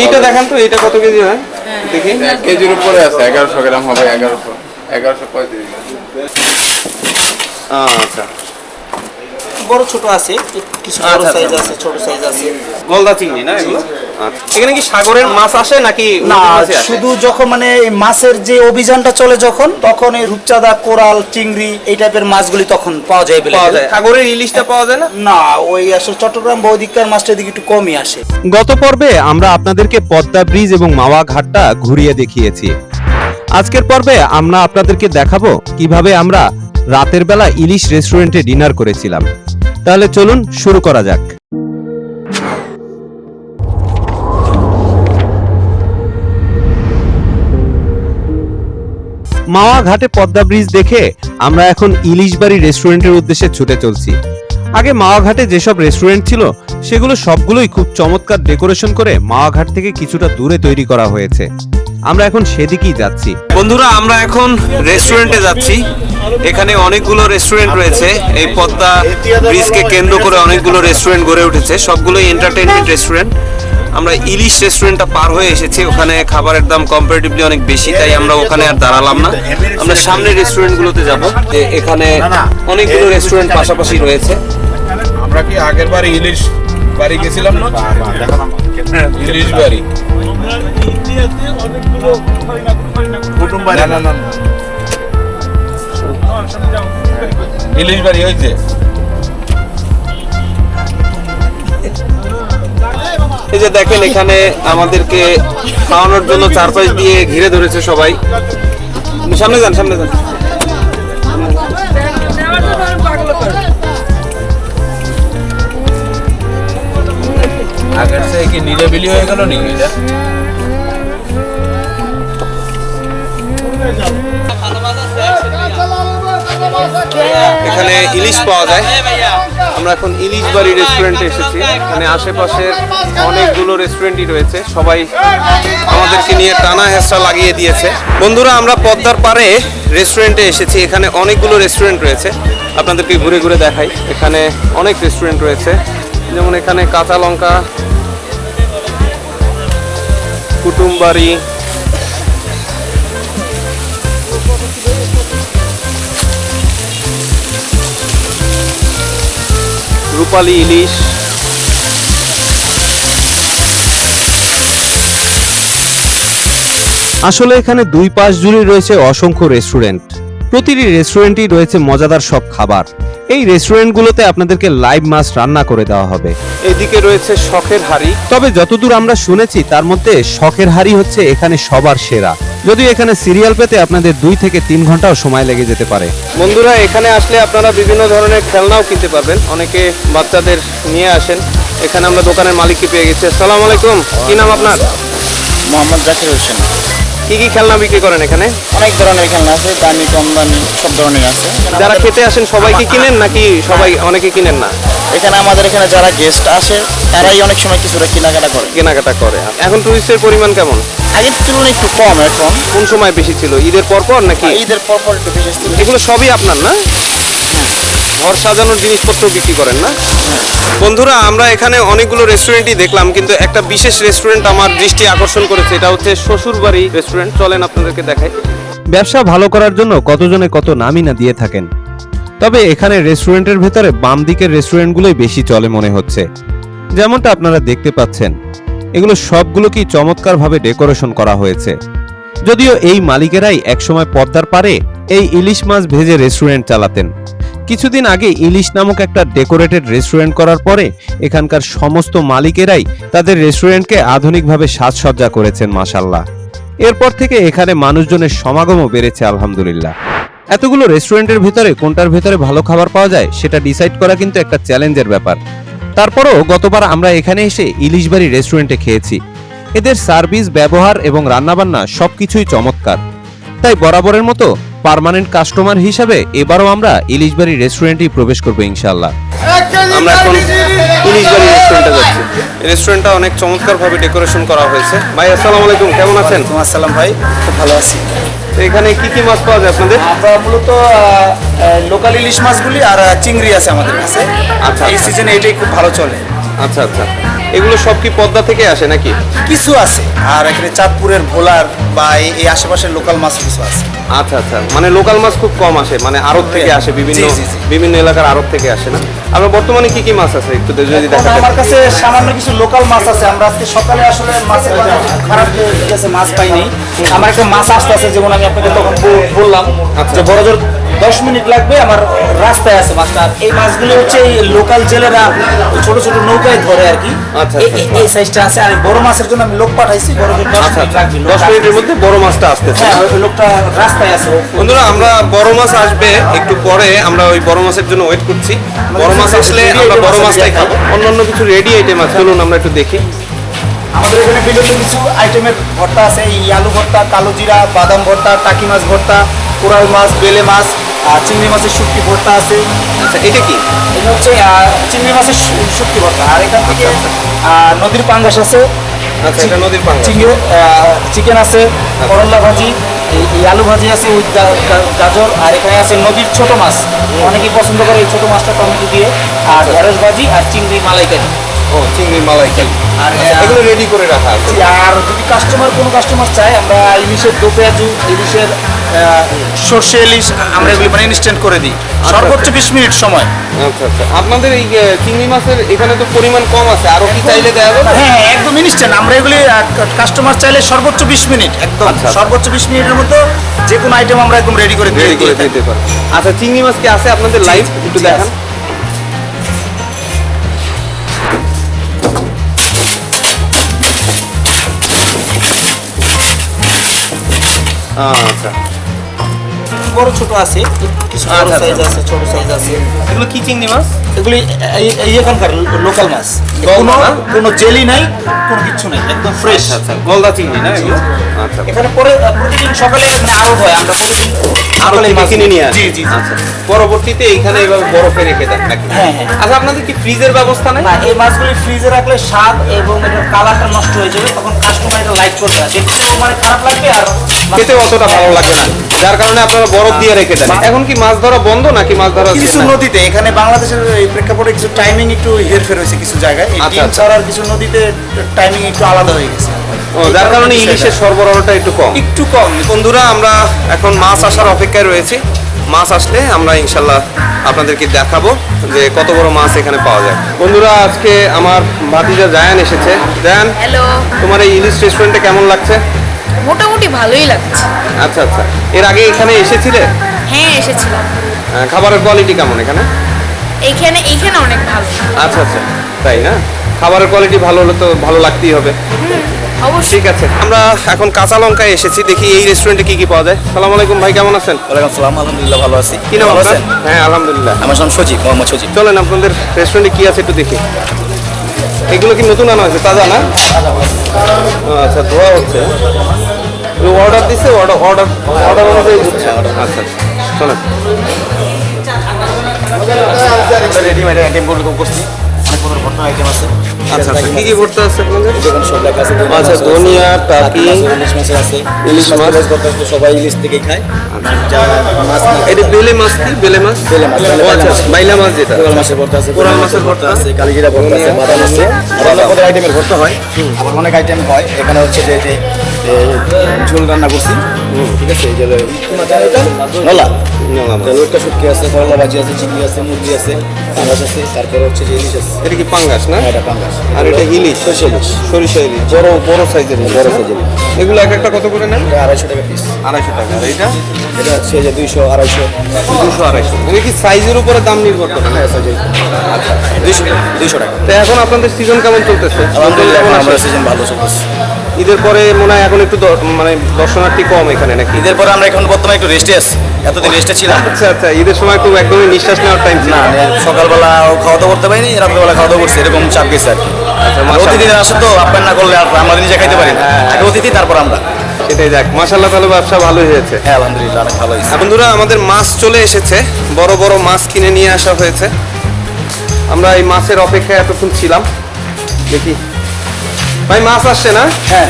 এইটা দেখেন তো এইটা কত কেজি হয়? দেখি। এক কেজির উপরে আছে এগারোশো গ্রাম হবে এগারোশো এগারোশো পঁয়ত্রিশ। আচ্ছা। বড় ছোট আছে কিছু বড় আচ্ছা, সাইজ আচ্ছা। আছে ছোট সাইজ আছে। গলদা চিংড়ি না এগুলো? আচ্ছা এখানে কি সাগরের মাছ আসে নাকি না নদীর মাছই আসে? শুধু যখন মানে মাছের যে অভিযানটা চলে যখন তখন এই রূপচাঁদা কোরাল চিংড়ি এই টাইপের মাছগুলি তখন পাওয়া যায় পাওয়া যায়। সাগরের ইলিশটা পাওয়া যায় না? না ওই আসলে চট্টগ্রাম বৌদিককার মাছটা দিকে একটু কমই আসে। গত পর্বে আমরা আপনাদেরকে পদ্মা ব্রিজ এবং মাওয়া ঘাটটা ঘুরিয়ে দেখিয়েছি। আজকের পর্বে আমরা আপনাদেরকে দেখাবো কীভাবে আমরা রাতের বেলা ইলিশ রেস্টুরেন্টে ডিনার করেছিলাম। তাহলে চলুন শুরু করা যাক। মাওয়া ঘাটে পদ্মা ব্রিজ দেখে আমরা এখন ইলিশ বাড়ি রেস্টুরেন্টের উদ্দেশ্যে ছুটে চলছি। আগে মাওয়া ঘাটে যেসব রেস্টুরেন্ট ছিল, সেগুলো সবগুলোই খুব চমৎকার ডেকোরেশন করে মাওয়া ঘাট থেকে কিছুটা দূরে তৈরি করা হয়েছে। আমরা এখন সেদিকেই যাচ্ছি। বন্ধুরা, আমরা এখন রেস্টুরেন্টে যাচ্ছি। এখানে অনেকগুলো রেস্টুরেন্ট রয়েছে। এই পদ্মা ব্রিজকে কেন্দ্র করে অনেকগুলো রেস্টুরেন্ট গড়ে উঠেছে। সবগুলোই এন্টারটেইনমেন্ট রেস্টুরেন্ট আমরা ইলিশ রেস্টুরেন্টটা পার হয়ে এসেছি ওখানে খাবারের দাম কম্পারেটিভলি অনেক বেশি তাই আমরা ওখানে আর দাঁড়ালাম না আমরা সামনের রেস্টুরেন্টগুলোতে যাব যে এখানে অনেকগুলো রেস্টুরেন্ট পাশাপাশি রয়েছে আমরা কি আগের বার ইলিশ বাড়ি গেছিলাম না ইলিশ বাড়ি কুটুম বাড়ি না না না ইলিশ বাড়ি হয়েছে এই যে দেখেন এখানে আমাদেরকে খাওয়ানোর জন্য চারপাশ দিয়ে ঘিরে ধরেছে সবাই। সামনে যান সামনে যান। আগের থেকে কি নিরিবিলি হয়ে গেল নাকি এটা? এখানে ইলিশ পাওয়া যায়। আমরা এখন ইলিশ বাড়ি রেস্টুরেন্টে এসেছি। এখানে আশেপাশের অনেকগুলো রেস্টুরেন্টই রয়েছে। সবাই আমাদেরকে নিয়ে টানা হেসা লাগিয়ে দিয়েছে। বন্ধুরা, আমরা পদ্মার পারে রেস্টুরেন্টে এসেছি। এখানে অনেকগুলো রেস্টুরেন্ট রয়েছে। আপনাদেরকে ঘুরে ঘুরে দেখাই। এখানে অনেক রেস্টুরেন্ট রয়েছে। যেমন এখানে কাঁচা লঙ্কা কুটুমবাড়ি রূপালী ইলিশ। আসলে এখানে দুই পাশ জুড়ে রয়েছে অসংখ্য রেস্টুরেন্ট প্রতিটি রেস্টুরেন্টই রয়েছে মজাদার সব খাবার। এই রেস্টুরেন্টগুলোতে আপনাদেরকে লাইভ মাছ রান্না করে দেওয়া হবে। এদিকে রয়েছে শখের হাড়ি। তবে যতদূর আমরা শুনেছি তার মধ্যে শখের হাড়ি হচ্ছে এখানে সবার সেরা। যদিও এখানে সিরিয়াল পেতে আপনাদের দুই থেকে তিন ঘন্টাও সময় লেগে যেতে পারে। বন্ধুরা এখানে আসলে আপনারা বিভিন্ন ধরনের খেলনাও কিনতে পারবেন। অনেকে বাচ্চাদের নিয়ে আসেন। এখানে আমরা দোকানের মালিককে পেয়ে গেছি। আসসালামু আলাইকুম। কি নাম আপনার? মোহাম্মদ জাকির হোসেন। কি কি খেলনা বিক্রি করেন এখানে? অনেক ধরনের খেলনা আছে দামি কম দামি সব ধরনের আছে। যারা খেতে আসেন সবাইকে কিনেন নাকি সবাই অনেকে কিনেন না? এখানে আমাদের এখানে যারা গেস্ট আসেন তারাই অনেক সময় কিছুটা কেনাকাটা করে। কেনাকাটা করে। এখন টুরিস্টের পরিমাণ কেমন? আগের তুলনায় একটু কম এখন। কোন সময় বেশি ছিল? ঈদের পর পর নাকি ঈদের পর পর একটু বেশি ছিল। এগুলো সবই আপনার না? ঘর সাজানোর জিনিসপত্র বিক্রি করেন না? বন্ধুরা আমরা এখানে অনেকগুলো রেস্টুরেন্টই দেখলাম কিন্তু একটা বিশেষ রেস্টুরেন্ট আমার দৃষ্টি আকর্ষণ করেছে। এটা হচ্ছে শ্বশুরবাড়ি রেস্টুরেন্ট চলেন আপনাদেরকে দেখাই। ব্যবসা ভালো করার জন্য কতজনে কত নামই না দিয়ে থাকেন। তবে এখানে রেস্টুরেন্টের ভেতরে বাম দিকের রেস্টুরেন্টগুলোই বেশি চলে মনে হচ্ছে। যেমনটা আপনারা দেখতে পাচ্ছেন এগুলো সবগুলো সবগুলোকেই চমৎকারভাবে ডেকোরেশন করা হয়েছে। যদিও এই মালিকেরাই একসময় পদ্মার পারে এই ইলিশ মাছ ভেজে রেস্টুরেন্ট চালাতেন। কিছুদিন আগে ইলিশ নামক একটা ডেকোরেটেড রেস্টুরেন্ট করার পরে এখানকার সমস্ত মালিকেরাই তাদের রেস্টুরেন্টকে আধুনিকভাবে সাজসজ্জা করেছেন মাসাল্লাহ এরপর থেকে এখানে মানুষজনের সমাগমও বেড়েছে, আলহামদুলিল্লাহ। এতগুলো রেস্টুরেন্টের ভিতরে কোনটার ভিতরে ভালো খাবার পাওয়া যায় সেটা ডিসাইড করা কিন্তু একটা চ্যালেঞ্জের ব্যাপার। তারপরও গতবার আমরা এখানে এসে ইলিশ বাড়ি রেস্টুরেন্টে খেয়েছি। এদের সার্ভিস, ব্যবহার এবং রান্নাবান্না সবকিছুই চমৎকার। তাই বরাবরের মতো পার্মানেন্ট কাস্টমার হিসাবে এবারও আমরা ইলিশ বাড়ি রেস্টুরেন্টেই প্রবেশ করব ইনশাল্লাহ আমরা এখন ইলিশ বাড়ি রেস্টুরেন্টে যাচ্ছি। রেস্টুরেন্টটা অনেক চমৎকারভাবে ডেকোরেশন করা হয়েছে। ভাই আসসালামু আলাইকুম কেমন আছেন? আসসালাম ভাই খুব ভালো আছি। তো এখানে কি কি মাছ পাওয়া যায় আপনাদের? আমরা মূলত লোকাল ইলিশ মাছগুলি আর চিংড়ি আছে আমাদের কাছে। আচ্ছা। এই সিজনে এটাই খুব ভালো চলে। আচ্ছা আচ্ছা। এগুলো সব কি পদ্মা থেকে আসে নাকি? কিছু আছে। আর এখানে চাঁদপুরের ভোলার বা এই- এই আশেপাশের লোকাল মাছ কিছু আছে। আচ্ছা আচ্ছা। মানে লোকাল মাছ খুব কম আসে মানে আড়ত থেকে আসে বিভিন্ন জি, জি, জি। বিভিন্ন এলাকার আড়ত থেকে আসে না? আপনার বর্তমানে কি কি মাছ আছে? একটু যদি এখন দেখাতে আমার কাছে সামান্য কিছু লোকাল মাছ আছে। আমরা আজকে সকালে আসলে মাছের বাজার খুব খারাপ হয়ে গেছে মাছ পাইনি। আমার একটা মাছ আসতে আছে যেমন আমি আপনাকে তখন বল- বললাম আচ্ছা। যে বড় জোর দশ মিনিট লাগবে আমার রাস্তায় আছে মাছটা আর এই মাছগুলো হচ্ছে এই লোকাল জেলেরা ছোট ছোট নৌকায় ধরে আর কি। আচ্ছা, এই- আচ্ছা। এই- সাইজটা আছে। আর বড় মাছের জন্য আমি লোক পাঠাইছি বড় দশ আচ্ছা মিনিটের মধ্যে বড় মাছটা আসতে হ্যাঁ ওই লোকটা রাস্তায় আছে। বন্ধুরা আমরা বড় মাছ আসবে একটু পরে আমরা ওই বড় মাছের জন্য ওয়েট করছি। বড় মাছ আসলে আমরা বড় মাছটাই খাব। অন্যান্য কিছু রেডি আইটেম আছে চলুন আমরা একটু দেখি। আমাদের এখানে বিভিন্ন কিছু আইটেমের ভর্তা আছে। এই আলু ভর্তা কালো জিরা বাদাম ভর্তা টাকি মাছ ভর্তা কোরাল মাছ বেলে মাছ চিংড়ি মাছের শুটকি ভর্তা আছে। আচ্ছা এটা কি? এটা হচ্ছে চিংড়ি মাছের শুটকি ভর্তা। আর এখান থেকে নদীর পাঙ্গাস আছে। আচ্ছা এটা নদীর পাঙ্গা চিংড়ি চিকেন আছে করল্লা ভাজি এই আলু ভাজি আছে উইথ গাজর। আর এখানে আছে নদীর ছোট মাছ। অনেকেই পছন্দ করে এই ছোট মাছটা টমেটো দিয়ে। আর ঢেঁড়স ভাজি আর চিংড়ি মালাইকারি। ও চিংড়ি মালাইকারি। আর এগুলো রেডি করে রাখা আছে। আর যদি কাস্টমার কোনো কাস্টমার চায় আমরা ইলিশের দো পেঁয়াজু ইলিশের সর্ষে ইলিশ আমরা এগুলি মানে ইনস্ট্যান্ট করে দিই। সর্বোচ্চ বিশ মিনিট সময়। আচ্ছা আচ্ছা। আপনাদের এই চিংড়ি মাছের এখানে তো পরিমাণ কম আছে। আরও কি চাইলে দেওয়া যাবে? হ্যাঁ হ্যাঁ একদম ইনস্ট্যান্ট আমরা এগুলি কাস্টমার চাইলে সর্বোচ্চ বিশ মিনিট একদম। আচ্ছা। সর্বোচ্চ বিশ মিনিটের মধ্যে যে কোনো আইটেম আমরা একদম রেডি করে দিয়ে। দিতে পারে। আচ্ছা চিংড়ি মাছ কি আছে আপনাদের লাইভ একটু দেখান। আচ্ছা। বড় ছোট আছে। কিছু বড় আচ্ছা, সাইজ আচ্ছা। আছে ছোট সাইজ আছে। এগুলো কি চিংড়ি মাছ? এগুলি এই- এখানকার লোকাল মাছ। কোনো কোনো জেলি নাই কোনো কিছু নাই একদম ফ্রেশ আচ্ছা গলদা চিংড়ি না এগুলো? আচ্ছা। এখানে পরে প্রতিদিন সকালে এখানে আরও হয় আমরা প্রতিদিন সকালে মাছ কিনে নিয়ে আসে জি জি। আচ্ছা। পরবর্তীতে এইখানে এইভাবে বরফে রেখে দেন নাকি? হ্যাঁ, হ্যাঁ। আচ্ছা আপনাদের কি ফ্রিজের ব্যবস্থা নেই? না এই মাছগুলি ফ্রিজে রাখলে স্বাদ এবং এটার কালারটা নষ্ট হয়ে যাবে তখন কাস্টমার লাইক করবে দেখতে তোমার খারাপ লাগবে আর খেতে অতটা ভালো লাগবে না। যার কারণে আপনারা বরফ দিয়ে রেখে দেন। এখন কি মাছ ধরা বন্ধ নাকি মাছ ধরা কিছু নদীতে এখানে বাংলাদেশের এই প্রেক্ষাপটে কিছু টাইমিং একটু হেরফের হয়েছে কিছু জায়গায়। এই আচ্ছা, ডিম আচ্ছা। ছাড়ার কিছু নদীতে টাইমিং একটু আলাদা হয়ে গেছে। ও যার কারণে ইলিশের সরবরাহটা একটু কম। একটু কম। বন্ধুরা আমরা এখন মাছ আসার অপেক্ষায় রয়েছি। মাছ আসলে আমরা ইনশাল্লাহ আপনাদেরকে দেখাবো যে কত বড় মাছ এখানে পাওয়া যায়। বন্ধুরা আজকে আমার ভাতিজা জায়ান এসেছে। জায়ান হ্যালো। তোমার এই ইলিশ রেস্টুরেন্টে কেমন লাগছে? মোটামুটি ভালোই লাগছে। আচ্ছা আচ্ছা। এর আগে এখানে এসেছিলে? হ্যাঁ এসেছিলাম। খাবারের কোয়ালিটি কেমন এখানে? এইখানে এইখানে অনেক ভালো। আচ্ছা আচ্ছা। তাই না? খাবারের কোয়ালিটি ভালো হলে তো ভালো লাগতেই হবে। অবশ্যই ঠিক আছে আমরা এখন কাঁচা লঙ্কায় এসেছি দেখি এই রেস্টুরেন্টে কি কি পাওয়া যায় সালাম আলাইকুম ভাই কেমন আছেন ওয়ালাইকুম সালাম আলহামদুলিল্লাহ ভালো আছি কি নাম আছেন হ্যাঁ আলহামদুলিল্লাহ আমার নাম সজীব মোহাম্মদ সজীব চলেন আপনাদের রেস্টুরেন্টে কি আছে একটু দেখি এগুলো কি নতুন আনা হয়েছে তাজা না ও, আচ্ছা ধোয়া হচ্ছে অর্ডার দিচ্ছে অর্ডার অর্ডার অর্ডার অনুযায়ী দিচ্ছে আচ্ছা আচ্ছা শোনেন রেডিমেড আইটেম করছি অনেক প্রকার ভর্তা আইটেম আছে আচ্ছা আচ্ছা কি কি করতে আছে আপনাদের সব লেখা আছে আচ্ছা ধনিয়া টাকি ইলিশ মাছের আছে ইলিশ মাছ। ভর্তা সবাই ইলিশ থেকেই খায় এটা বেলে মাছ কি বেলে মাছ বেলে মাছ, ও আচ্ছা বাইলা মাছ যেটা কোরাল মাছের ভর্তা আছে কোরাল মাছের ভর্তা আছে কালিজিরা ভর্তা আছে বাদাম আইটেমের ভর্তা হয় আবার অনেক আইটেম হয় এখানে হচ্ছে যে ঝোল রান্না করছি ঠিক আছে এই যে? নলা। লটকা শুটকি আছে করলা ভাজি আছে চিংড়ি আছে মুরগি আছে পাঙ্গাস আছে তারপরে হচ্ছে যে ইলিশ আছে। এটা কি পাঙ্গাস না? হ্যাঁ, এটা পাঙ্গাস। আর এটা ইলিশ? সরষে ইলিশ। সরিষা ইলিশ। বড় বড় সাইজের বড় সাইজের এগুলো এক একটা কত করে নেন? আড়াইশো টাকা পিস আড়াইশো টাকা। আর এটা এটা হচ্ছে যে দুইশো আড়াইশো। দুশো আড়াইশো। এটা কি সাইজের উপরে দাম নির্ভর করে? হ্যাঁ সাইজের আচ্ছা দুইশো দুইশো টাকা। তো এখন আপনাদের সিজন কেমন চলতেছে? কেমন এখন আমরা সিজন ভালো চলতেছে। ঈদের পরে মনে হয় এখন একটু মানে দর্শনার্থী কম এখানে নাকি? ঈদের পরে আমরা এখন বর্তমানে একটু রেস্টে আছি। এতদিন রেস্টে ছিলাম। আচ্ছা আচ্ছা ঈদের সময় খুব একদমই নিঃশ্বাস নেওয়ার টাইম না সকালবেলা খাওয়া দাওয়া করতে পারিনি রাত্রেবেলা খাওয়া দাওয়া করছি এরকম চাপ গেছে আর কি। আচ্ছা। অতিথিদের আসে তো আপনার না করলে আর আমরা নিজে খাইতে পারি না। হ্যাঁ, হ্যাঁ। আগে অতিথি তারপর আমরা। এটাই যাক মাসাল্লাহ তাহলে ব্যবসা ভালোই হয়েছে। হ্যাঁ আলহামদুলিল্লাহ অনেক ভালো হয়েছে। বন্ধুরা আমাদের মাছ চলে এসেছে বড় বড় মাছ কিনে নিয়ে আসা হয়েছে। আমরা এই মাছের অপেক্ষায় এতক্ষণ ছিলাম। দেখি। ভাই মাছ আসছে না? হ্যাঁ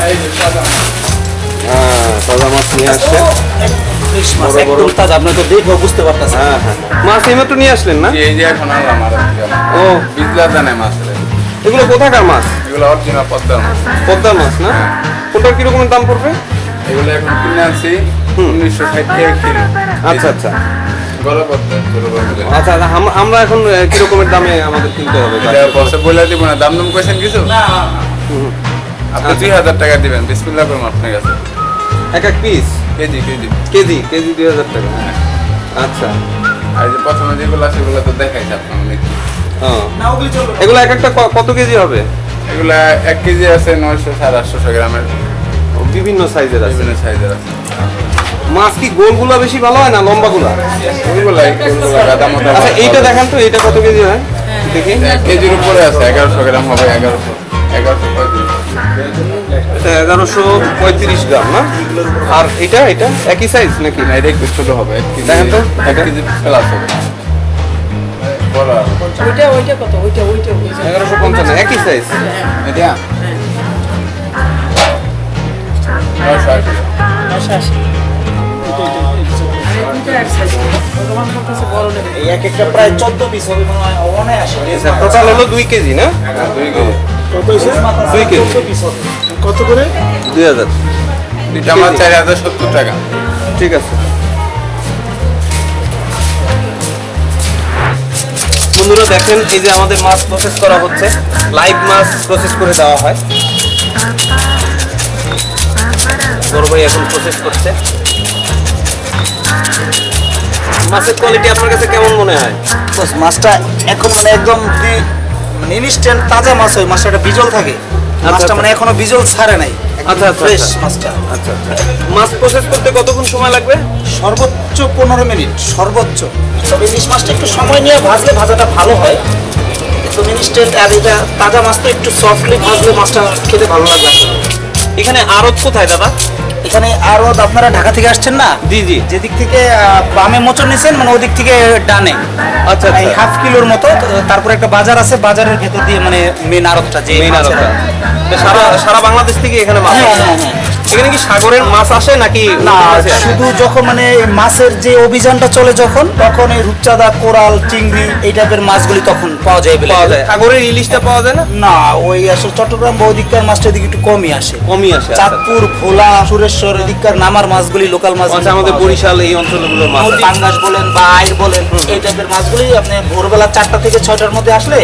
তাজা মাছ। নিয়ে আসছে। মাছ হ্যাঁ হ্যাঁ। মাছ এইমাত্র নিয়ে আসলেন না? এই যে এখন ও। বিজলা জানে মাছ এগুলো কোথাকার মাছ? এগুলো অরিজিনাল পদ্মার মাছ। পদ্মার মাছ না? কোনটার দাম পড়বে? এগুলো এখন কিনে আনছি উনিশশো ষাট টাকা কিলো। আচ্ছা আচ্ছা। পদ্মা আচ্ছা আচ্ছা, আম- আমরা এখন কিরকমের দামে আমাদের কিনতে হবে? এটা বলে দিব না। দাম দাম কইছেন কিছু? আপনি দুই হাজার টাকা দিবেন বিসমিল্লাহ করুন আপনার কাছে এক এক piece KG KG. KG KG দুই হাজার টাকা। আচ্ছা। আর যে প্রথমে যেগুলো আছে সেগুলো তো দেখাইছে আপনার অনেক হ্যাঁ। এগুলো এক একটা ক- কত কেজি হবে? এগুলো এক কেজি আছে নয়শো সাড়ে আটশোশো গ্রামের। বিভিন্ন সাইজের আছে। বিভিন্ন সাইজের আছে। মাছ কি গোলগুলা বেশি ভালো হয় না লম্বাগুলা? গাদা মতো আচ্ছা এইটা দেখান তো এইটা কত কেজি হয়? দেখি এক কেজির উপরে আছে এগারোশো গ্রাম হবে এগারোশো। এটা এগারোশো পঁয়ত্রিশ গ্রাম না? আর এটা এটা একই সাইজ নাকি? না এটা একটু ছোট হবে। দেখেন তো, এক কেজি প্লাস হবে বড় আর। ওইটা ওইটা কত? ওইটা ওইটা এগারোশো পঞ্চান্ন একই সাইজ এটা নয়শো আশি। এই এক একটা প্রায় চোদ্দ পিস হবে মনে টোটাল হলো দুই কেজি না? দুই কেজি। দুই কেজি। কত করে? দুই হাজার। এটা আমার চার হাজার সত্তর টাকা। ঠিক আছে। বন্ধুরা দেখেন এই যে আমাদের মাছ প্রসেস করা হচ্ছে। লাইভ মাছ প্রসেস করে দেওয়া হয়। বড় ভাই এখন প্রসেস করছে। মাছের কোয়ালিটি আপনার কাছে কেমন মনে হয়? মাছটা এখন মানে একদম মানে ইনস্ট্যান্ট তাজা মাছ হয় মাছটা একটা বিজল থাকে। মাছটা আচ্ছা। মানে এখনও বিজল ছাড়ে নাই। আচ্ছা, আচ্ছা, ফ্রেশ আচ্ছা। মাছটা। আচ্ছা আচ্ছা। মাছ প্রসেস করতে কতক্ষণ সময় লাগবে? সর্বোচ্চ পনেরো মিনিট সর্বোচ্চ। ইলিশ মাছটা একটু সময় নিয়ে ভাজলে ভাজাটা ভালো হয়। একদম ইনস্ট্যান্ট আর এটা তাজা মাছ তো একটু সফটলি ভাজলে মাছটা খেতে ভালো লাগে। এখানে আড়ত কোথায় দাদা। এখানে আরও আপনারা ঢাকা থেকে আসছেন না? জি জি। যেদিক থেকে বামে মোচর নিছেন মানে ওদিক থেকে ডানে। আচ্ছা এই আচ্ছা হাফ কিলোর মতো তারপরে একটা বাজার আছে বাজারের ভেতর দিয়ে মানে মেন আরতটা যে মেন আরতটা সারা সারা বাংলাদেশ থেকে এখানে মাছ হ্যাঁ? হ্যাঁ, হ্যাঁ। এখানে কি সাগরের মাছ আসে নাকি না? শুধু যখন মানে মাছের যে অভিযানটা চলে যখন তখন এই রূপচাঁদা কোরাল চিংড়ি এই টাইপের মাছগুলি তখন পাওয়া যায় পাওয়া যায় সাগরের ইলিশটা পাওয়া যায় না না ওই আসলে চট্টগ্রাম বা ওদিককার মাছটা এদিকে একটু কমই আসে কমই আসে আচ্ছা। চাঁদপুর ভোলা সুরেশ্বর এদিককার নামার মাছগুলি লোকাল মাছ আচ্ছা আমাদের বরিশাল এই অঞ্চলগুলোর মাছ। পাঙ্গাস বলেন বা আইর বলেন এই টাইপের মাছগুলি আপনি ভোরবেলা চারটা থেকে ছয়টার মধ্যে আসলে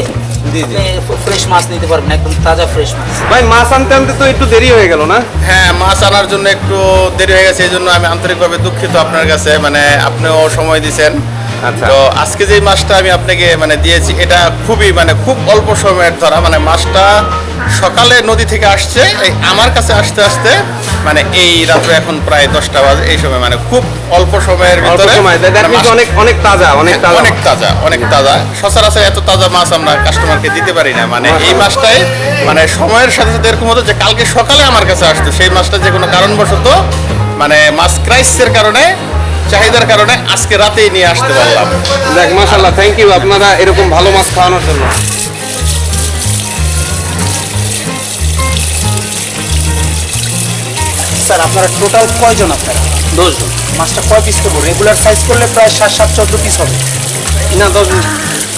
ফ্রেশ মাছ নিতে পারবেন একদম তাজা ফ্রেশ মাছ। ভাই মাছ আনতে আনতে তো একটু দেরি হয়ে গেল না? হ্যাঁ মাছ আনার জন্য একটু দেরি হয়ে গেছে এই জন্য আমি আন্তরিকভাবে দুঃখিত আপনার কাছে মানে আপনিও সময় দিয়েছেন আচ্ছা। তো আজকে যে মাছটা আমি আপনাকে মানে দিয়েছি এটা খুবই মানে খুব অল্প সময়ের ধরা মানে মাছটা সকালে নদী থেকে আসছে আমার কাছে আসতে আসতে মানে এই রাত্রে এখন প্রায় দশটা বাজে এই সময় মানে খুব অল্প সময়ের ভিতরে মানে অনেক অনেক তাজা অনেক তাজা। অনেক তাজা অনেক তাজা। সচরাচর এত তাজা মাছ আমরা কাস্টমারকে দিতে পারি না। মানে এই মাছটাই মানে সময়ের সাথে সাথে এরকম হতো যে কালকে সকালে আমার কাছে আসতো। সেই মাছটা যে কোনো কারণবশত মানে মাছ ক্রাইসের কারণে চাহিদার কারণে আজকে রাতেই নিয়ে আসতে পারলাম। দেখ মাশাল্লাহ থ্যাংক ইউ আপনারা এরকম ভালো মাছ খাওয়ানোর জন্য। স্যার আপনারা টোটাল কয়জন আপনার দশজন। মাছটা কয় পিস করব রেগুলার সাইজ করলে প্রায় সাত সাত চোদ্দ পিস হবে। না দশ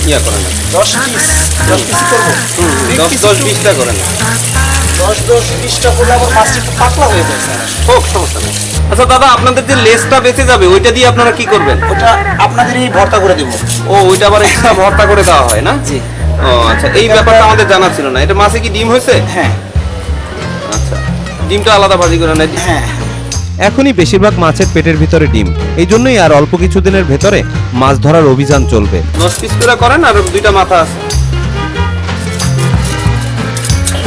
ইয়া করেন। দশ পিস দশ পিস করব দশ দশ বিশটা করেন। দশ দশ পিসটা করলে আবার মাছটা একটু পাতলা হয়ে যায় স্যার হোক সমস্যা নেই। আচ্ছা দাদা আপনাদের যে লেসটা বেঁচে যাবে ওইটা দিয়ে আপনারা কি করবেন? ওটা আপনাদেরই ভর্তা করে দেবো। ও ওইটা আবার এক্সট্রা ভর্তা করে দেওয়া হয় না? জি। ও আচ্ছা এই ব্যাপারটা আমাদের জানা ছিল না। এটা মাছে কি ডিম হয়েছে? হ্যাঁ। ডিমটা আলাদা ভাজি করে নেয়। হ্যাঁ। এখনই বেশিরভাগ মাছের পেটের ভিতরে ডিম। এই জন্যই আর অল্প কিছুদিনের ভেতরে মাছ ধরার অভিযান চলবে। দশ পিস করে করেন আর দুইটা মাথা আছে।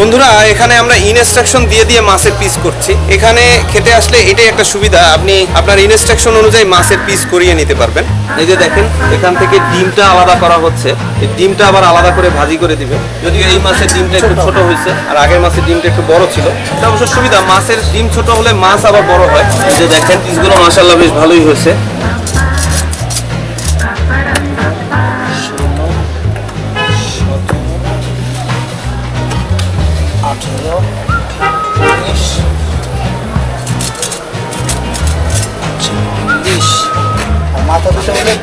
বন্ধুরা, এখানে আমরা ইনস্ট্রাকশন দিয়ে দিয়ে মাছের পিস করছি। এখানে খেতে আসলে এটাই একটা সুবিধা, আপনি আপনার ইনস্ট্রাকশন অনুযায়ী মাছের পিস করিয়ে নিতে পারবেন। এই যে দেখেন, এখান থেকে ডিমটা আলাদা করা হচ্ছে। এই ডিমটা আবার আলাদা করে ভাজি করে দিবে। যদিও এই মাছের ডিমটা একটু ছোট হয়েছে, আর আগের মাছের ডিমটা একটু বড় ছিল। এটা অবশ্য সুবিধা, মাছের ডিম ছোট হলে মাছ আবার বড় হয়। এই যে দেখেন পিসগুলো মাসাল্লাহ বেশ ভালোই হয়েছে।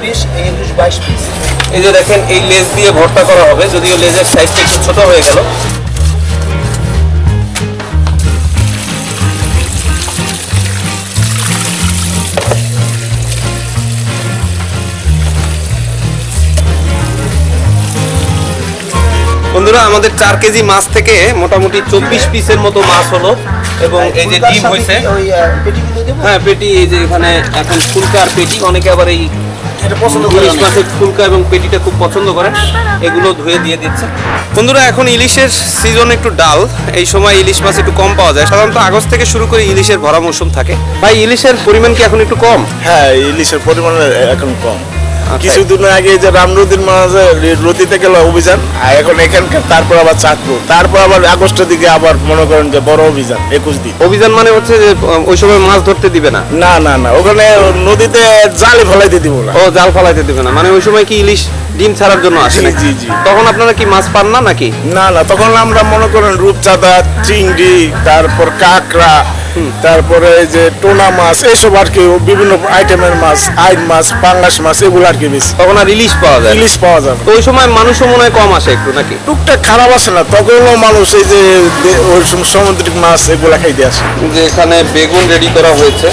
বিশ এই বিশ বাইশ পিস। এই যে দেখেন এই লেজ দিয়ে ভর্তা করা হবে যদিও লেজের সাইজটা একটু ছোট হয়ে গেল। বন্ধুরা আমাদের চার কেজি মাছ থেকে মোটামুটি চব্বিশ পিসের মতো মাছ হলো এবং এই যে ডিম হয়েছে। হ্যাঁ পেটি এই যে এখানে এখন ফুলকা আর পেটি অনেকে আবার এই এটা পছন্দ করে ইলিশ মাছের ফুলকা এবং পেটিটা খুব পছন্দ করে এগুলো ধুয়ে দিয়ে দিচ্ছে। বন্ধুরা এখন ইলিশের সিজন একটু ডাল এই সময় ইলিশ মাছ একটু কম পাওয়া যায়। সাধারণত আগস্ট থেকে শুরু করে ইলিশের ভরা মৌসুম থাকে। ভাই ইলিশের পরিমাণ কি এখন একটু কম? হ্যাঁ ইলিশের পরিমাণ এখন কম। কিছুদিন আগে যে রামনদীর মাঝে নদীতে গেল অভিযান আর এখন এখানকার তারপর আবার চাঁদপুর। তারপর আবার আগস্টের দিকে আবার মনে করেন যে বড় অভিযান একুশ দিন। অভিযান মানে হচ্ছে যে ওই সময় মাছ ধরতে দিবে না? না না না ওখানে নদীতে জালে ফেলাইতে দিব না। ও জাল ফলাইতে দিবে না। মানে ওই সময় কি ইলিশ ডিম ছাড়ার জন্য আসে জি, জি, জি। তখন আপনারা কি মাছ পান না নাকি? না না তখন আমরা মনে করেন রূপচাঁদা চিংড়ি তারপর কাঁকড়া তারপরে যে টোনা মাছ এইসব আর কি বিভিন্ন আইটেমের মাছ আইন মাছ পাঙ্গাস মাছ এগুলো আর কি বেশি। তখন আর ইলিশ পাওয়া যায়। ইলিশ পাওয়া যাবে। তো ওই সময় মানুষও মনে হয় কম আসে একটু নাকি? টুকটাক খারাপ আসে না তখনও মানুষ এই যে ওই সম- সামুদ্রিক মাছ এগুলো খাইতে আসে। যে এখানে বেগুন রেডি করা হয়েছে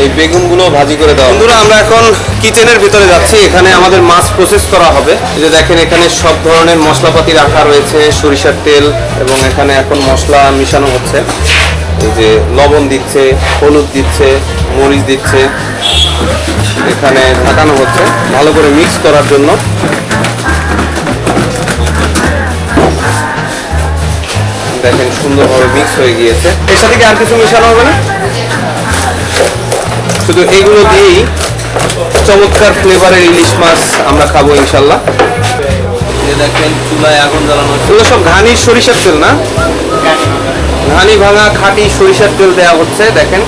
এই বেগুনগুলো ভাজি করে দেওয়া বন্ধুরা আমরা এখন কিচেনের ভিতরে যাচ্ছি এখানে আমাদের মাছ প্রসেস করা হবে। এই যে দেখেন এখানে সব ধরনের মশলাপাতি রাখা রয়েছে সরিষার তেল এবং এখানে এখন মশলা মিশানো হচ্ছে। যে লবণ দিচ্ছে হলুদ দিচ্ছে মরিচ দিচ্ছে এখানে ঢাকানো হচ্ছে। ভালো করে মিক্স করার জন্য। দেখেন সুন্দরভাবে মিক্স হয়ে গিয়েছে। এর সাথে কি আর কিছু মেশানো হবে না? শুধু এগুলো দিয়েই চমৎকার ফ্লেভারের ইলিশ মাছ আমরা খাব ইনশাল্লাহ। দেখেন চুলায় আগুন জ্বালানো এগুলো সব ঘানির সরিষার তেল না? ঘানি ভাঙা খাঁটি সরিষার তেল দেওয়া হচ্ছে দেখেন।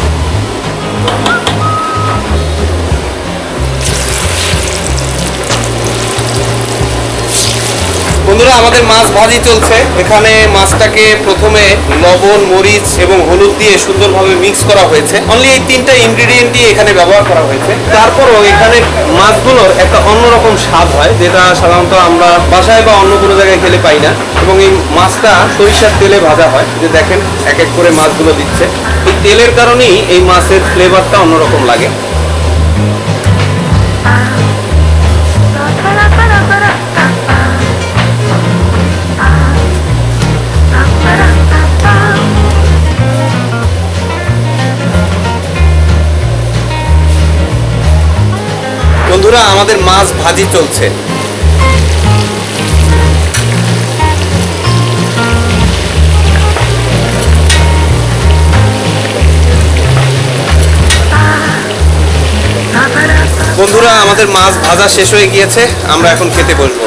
বন্ধুরা, আমাদের মাছ ভাজি চলছে। এখানে মাছটাকে প্রথমে লবণ, মরিচ এবং হলুদ দিয়ে সুন্দরভাবে মিক্স করা হয়েছে। অনলি এই তিনটা ইনগ্রেডিয়েন্টই এখানে ব্যবহার করা হয়েছে। তারপরও এখানে মাছগুলোর একটা অন্যরকম স্বাদ হয়, যেটা সাধারণত আমরা বাসায় বা অন্য কোনো জায়গায় খেলে পাই না। এবং এই মাছটা সরিষার তেলে ভাজা হয়। যে দেখেন, এক এক করে মাছগুলো দিচ্ছে। এই তেলের কারণেই এই মাছের ফ্লেভারটা অন্যরকম লাগে। বন্ধুরা, আমাদের মাছ ভাজি চলছে। বন্ধুরা, আমাদের মাছ ভাজা শেষ হয়ে গিয়েছে, আমরা এখন খেতে বসবো।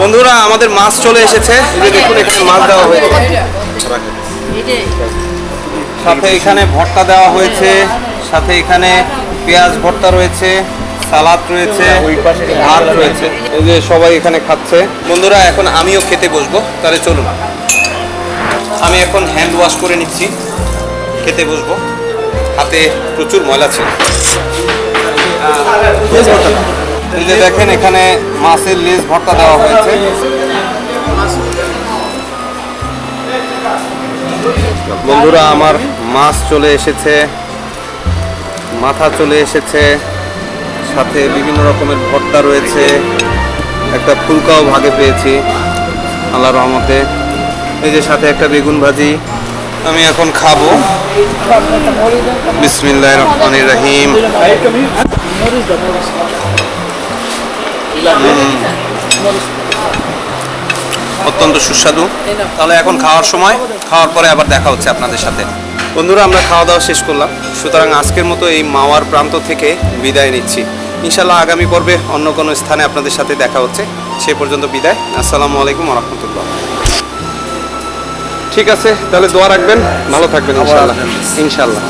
বন্ধুরা, আমাদের মাছ চলে এসেছে। দেখুন, এখানে মাছ দেওয়া হয়েছে। সাথে এখানে ভর্তা দেওয়া হয়েছে সাথে এখানে পেঁয়াজ ভর্তা রয়েছে সালাদ রয়েছে ভাত রয়েছে। এই যে সবাই এখানে খাচ্ছে। বন্ধুরা এখন আমিও খেতে বসবো তাহলে চলুন। আমি এখন হ্যান্ড ওয়াশ করে নিচ্ছি খেতে বসবো। হাতে প্রচুর ময়লা ছিল। এই যে দেখেন এখানে মাছের লেজ ভর্তা দেওয়া হয়েছে। বন্ধুরা আমার মাছ চলে এসেছে মাথা চলে এসেছে সাথে বিভিন্ন রকমের ভর্তা রয়েছে একটা ফুলকাও ভাগে পেয়েছি আল্লাহ রহমতে। এই যে সাথে একটা বেগুন ভাজি আমি এখন খাব। বিসমিল্লাহ রহমান রহিম। অত্যন্ত সুস্বাদু। তাহলে এখন খাওয়ার সময় খাওয়ার পরে আবার দেখা হচ্ছে আপনাদের সাথে। বন্ধুরা আমরা খাওয়া দাওয়া শেষ করলাম। সুতরাং আজকের মতো এই মাওয়ার প্রান্ত থেকে বিদায় নিচ্ছি। ইনশাল্লাহ আগামী পর্বে অন্য কোনো স্থানে আপনাদের সাথে দেখা হচ্ছে। সে পর্যন্ত বিদায়। আসসালামু আলাইকুম রহমতুল্লাহ। ঠিক আছে তাহলে দোয়া রাখবেন। ভালো থাকবেন ইনশাল্লাহ ইনশাল্লাহ